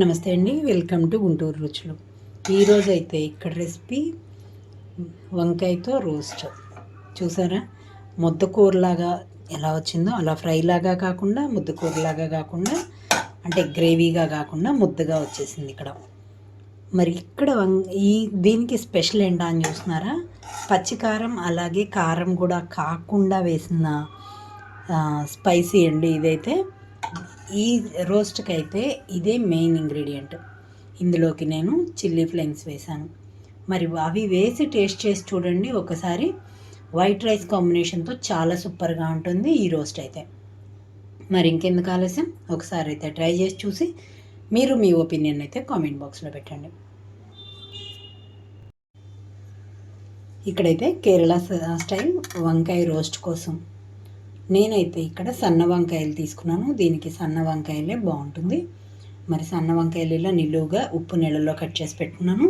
నమస్తే అండి welcome to Guntur రుచులు. ఈరోజు అయితే ఇక్కడ రెసిపీ వంకాయతో రోస్ట్. చూసారా? ముద్దకూరలాగా ఎలా వచ్చిందో అలా ఫ్రైలాగా కాకుండా ముద్దకూరలాగా కాకుండా అంటే గ్రేవీగా కాకుండా ముద్దగా వచ్చేసింది ఇక్కడ. మరి ఇక్కడ వం ఈ దీనికి స్పెషల్ ఏంటా అని చూస్తున్నారా? పచ్చికారం అలాగే కారం కూడా కాకుండా వేసిన స్పైసీ అండి ఇదైతే. ఈ రోస్ట్కి అయితే ఇదే మెయిన్ ఇంగ్రీడియంట్. ఇందులోకి నేను చిల్లీ ఫ్లేమ్స్ వేశాను మరి అవి వేసి టేస్ట్ చేసి చూడండి. ఒకసారి వైట్ రైస్ కాంబినేషన్తో చాలా సూపర్గా ఉంటుంది ఈ రోస్ట్ అయితే. మరి ఇంకెందుకు ఆలస్యం? ఒకసారి అయితే ట్రై చేసి చూసి మీరు మీ ఒపీనియన్ అయితే కామెంట్ బాక్స్లో పెట్టండి. ఇక్కడైతే కేరళ స్టైల్ వంకాయ రోస్ట్ కోసం నేనైతే ఇక్కడ సన్న వంకాయలు తీసుకున్నాను. దీనికి సన్న వంకాయలే బాగుంటుంది. మరి సన్న వంకాయలు ఇలా నిలువుగా ఉప్పు నీళ్ళలో కట్ చేసి పెట్టుకున్నాను.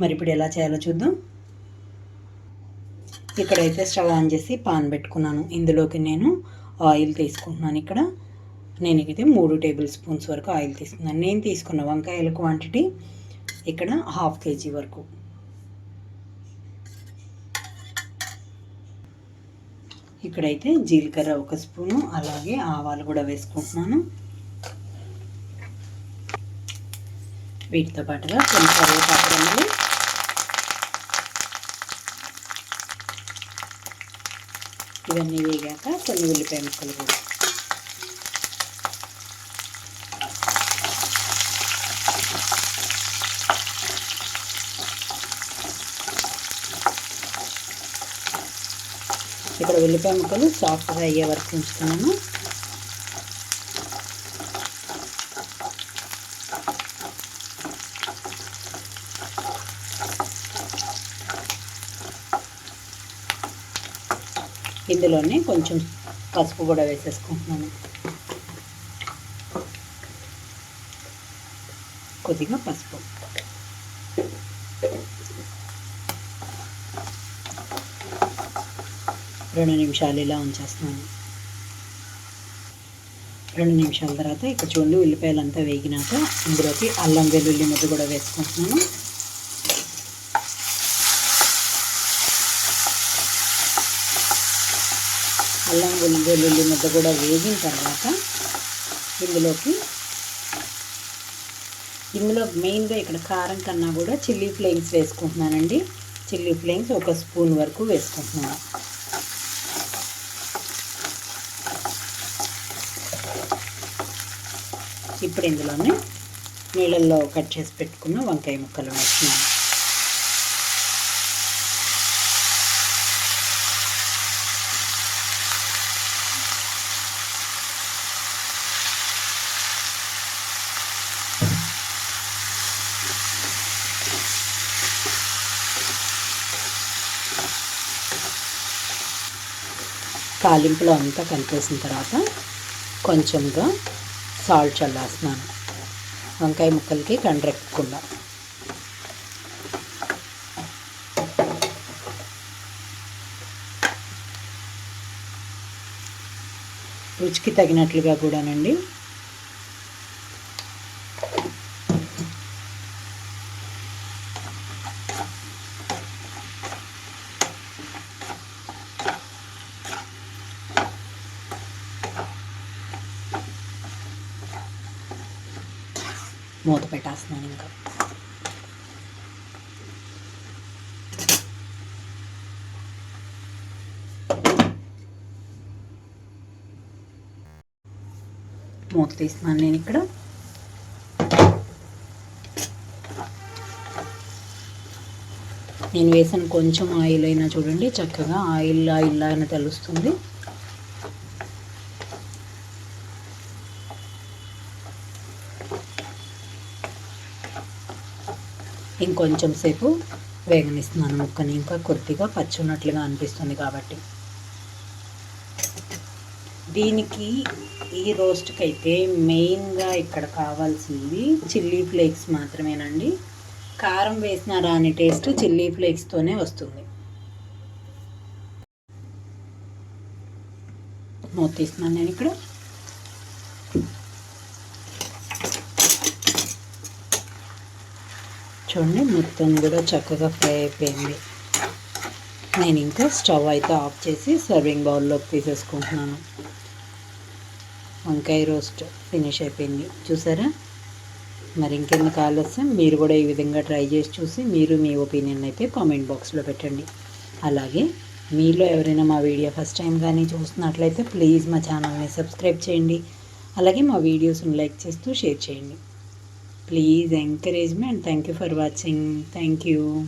మరి ఇప్పుడు ఎలా చేయాలో చూద్దాం. ఇక్కడైతే స్టవ్ ఆన్ చేసి పాన్ పెట్టుకున్నాను. ఇందులోకి నేను ఆయిల్ తీసుకుంటున్నాను ఇక్కడ. నేను అయితే మూడు టేబుల్ స్పూన్స్ వరకు ఆయిల్ తీసుకున్నాను. నేను తీసుకున్న వంకాయల క్వాంటిటీ ఇక్కడ హాఫ్ కేజీ వరకు. ఇక్కడైతే జీలకర్ర ఒక స్పూను అలాగే ఆవాలు కూడా వేసుకుంటున్నాను. వీటితో పాటుగా కొన్ని కరివేపాకు రెమ్మలు ఇవన్నీ వేగాక కొన్ని ఉల్లిపాయ ముక్కలు కూడా. ఇక్కడ ఉల్లిపాయ ముక్కలు సాఫ్ట్గా అయ్యే వరకు ఉంచుతున్నాను. ఇందులోనే కొంచెం పసుపు కూడా వేసేసుకుంటున్నాను. కొద్దిగా పసుపు. రెండు నిమిషాలు ఇలా ఉంచేస్తున్నాను. రెండు నిమిషాల తర్వాత ఇక్కడ చూడండి ఉల్లిపాయలు అంతా వేగినాక ఇందులోకి అల్లం వెల్లుల్లి ముద్ద కూడా వేసుకుంటున్నాను. అల్లం వెల్లుల్లి ముద్ద కూడా వేగిన తర్వాత ఇందులోకి ఇందులో మెయిన్గా ఇక్కడ కారం కన్నా కూడా చిల్లీ ఫ్లేక్స్ వేసుకుంటున్నానండి. చిల్లీ ఫ్లేక్స్ ఒక స్పూన్ వరకు వేసుకుంటున్నాను. ఇప్పుడు ఇందులోనే నీళ్ళల్లో కట్ చేసి పెట్టుకున్న వంకాయ ముక్కలు వేస్తున్నాను. కాలింపులో అంతా కలిపేసిన తర్వాత కొంచెంగా సాల్ట్ చల్లేస్తున్నాను. వంకాయ ముక్కలకి కండ్రెక్కకుండా రుచికి తగినట్లుగా కూడానండి మూత పెట్టేస్తున్నాను ఇంకా. మూత తీస్తున్నాను నేను ఇక్కడ. నేను వేసిన కొంచెం ఆయిల్ అయినా చూడండి చక్కగా ఆయిల్ ఆయిల్ అయినా తెలుస్తుంది. ఇంకొంచెం సేపు వేగనిస్తున్నాను ముక్కని. ఇంకా కొద్దిగా పచ్చి ఉన్నట్లుగా అనిపిస్తుంది కాబట్టి. దీనికి ఈ రోస్ట్కి అయితే మెయిన్గా ఇక్కడ కావాల్సింది చిల్లీ ఫ్లేక్స్ మాత్రమేనండి. కారం వేసిన రాని టేస్ట్ చిల్లీ ఫ్లేక్స్తోనే వస్తుంది. మూత తీస్తున్నాను నేను ఇక్కడ. చూడండి మొత్తం కూడా చక్కగా ఫ్రై అయిపోయింది. నేను ఇంకా స్టవ్ అయితే ఆఫ్ చేసి సర్వింగ్ బౌల్లోకి తీసేసుకుంటున్నాను. వంకాయ రోస్ట్ ఫినిష్ అయిపోయింది. చూసారా? మరి ఇంకెందుకు ఆలస్యం? మీరు కూడా ఈ విధంగా ట్రై చేసి చూసి మీరు మీ ఒపీనియన్ అయితే కామెంట్ బాక్స్లో పెట్టండి. అలాగే మీలో ఎవరైనా మా వీడియో ఫస్ట్ టైం కానీ చూస్తున్నట్లయితే ప్లీజ్ మా ఛానల్ని సబ్స్క్రైబ్ చేయండి. అలాగే మా వీడియోస్ని లైక్ చేస్తూ షేర్ చేయండి. Please encouragement. thank you for watching. Thank you.